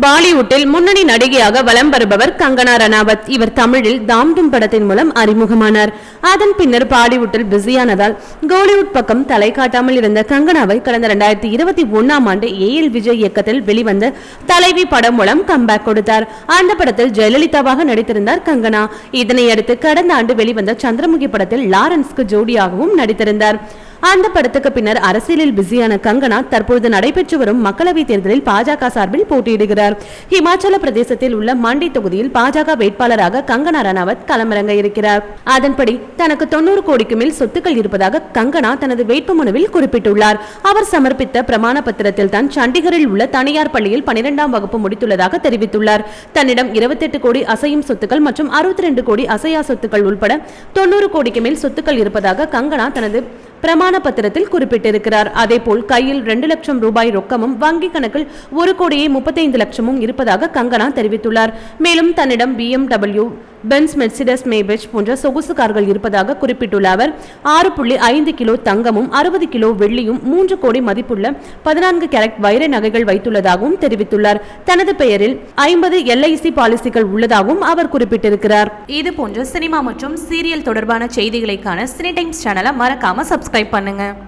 பாலிவுட்டில் முன்னணி நடிகையாக வலம் வருபவர் கங்கனா ரணாவத். இவர் தமிழில் தாம்டும் படத்தின் மூலம் அறிமுகமானார். அதன் பின்னர் பாலிவுட்டில் பிஸியானதால் கோலிவுட் பக்கம் தலை காட்டாமல் இருந்த கங்கனாவை கடந்த இரண்டாயிரத்தி இருபத்தி ஒன்னாம் ஆண்டு ஏ எல் விஜய் இயக்கத்தில் வெளிவந்த தலைவி படம் மூலம் கம்பேக் கொடுத்தார். அந்த படத்தில் ஜெயலலிதாவாக நடித்திருந்தார் கங்கனா. இதனையடுத்து கடந்த ஆண்டு வெளிவந்த சந்திரமுகி படத்தில் லாரன்ஸ்க்கு ஜோடியாகவும் நடித்திருந்தார். அந்த படத்துக்கு பின்னர் அரசியலில் பிஸியான கங்கனா தற்பொழுது நடைபெற்று வரும் மக்களவைத் தேர்தலில் பாஜக சார்பில் போட்டியிடுகிறார். இமாச்சல பிரதேசத்தில் உள்ள மண்டி தொகுதியில் பாஜக வேட்பாளராக கங்கனா ரணாவத் களமிறங்க இருக்கிறார். அதன்படி தனக்கு தொண்ணூறு கோடிக்கு மேல் சொத்துக்கள் இருப்பதாக கங்கனா தனது வேட்புமனுவில் குறிப்பிட்டுள்ளார். அவர் சமர்ப்பித்த பிரமாண பத்திரத்தில் தான் சண்டிகரில் உள்ள தனியார் பள்ளியில் பனிரெண்டாம் வகுப்பு முடித்துள்ளதாக தெரிவித்துள்ளார். தன்னிடம் இருபத்தெட்டு கோடி அசையும் சொத்துக்கள் மற்றும் அறுபத்தி ரெண்டு கோடி அசையா சொத்துக்கள் உள்பட தொண்ணூறு கோடிக்கு மேல் சொத்துக்கள் இருப்பதாக கங்கனா தனது பிரமாண பத்திரத்தில் குறிப்பிட்டிருக்கிறார். அதேபோல் கையில் ரெண்டு லட்சம் ரூபாய் ரொக்கமும் வங்கி கணக்கில் ஒரு கோடியே முப்பத்தைந்து லட்சமும் இருப்பதாக கங்கனா தெரிவித்துள்ளார். மேலும் தன்னிடம் பிஎம்டபிள்யூ பென்ஸ் மெர்சிடஸ் மேபெச் போன்ற சொகுசு கார்கள் இருப்பதாக குறிப்பிட்டுள்ள அவர் ஆறு புள்ளி ஐந்து கிலோ தங்கமும் அறுபது கிலோ வெள்ளியும் மூன்று கோடி மதிப்புள்ள பதினான்கு கேரட் வைர நகைகள் வைத்துள்ளதாகவும் தெரிவித்துள்ளார். தனது பெயரில் ஐம்பது எல்ஐசி பாலிசிகள் உள்ளதாகவும் அவர் குறிப்பிட்டிருக்கிறார். இது போன்ற சினிமா மற்றும் சீரியல் தொடர்பான செய்திகளைக்கான சினி டைம்ஸ் சேனலை மறக்காம சப்ஸ்கிரைப் பண்ணுங்க.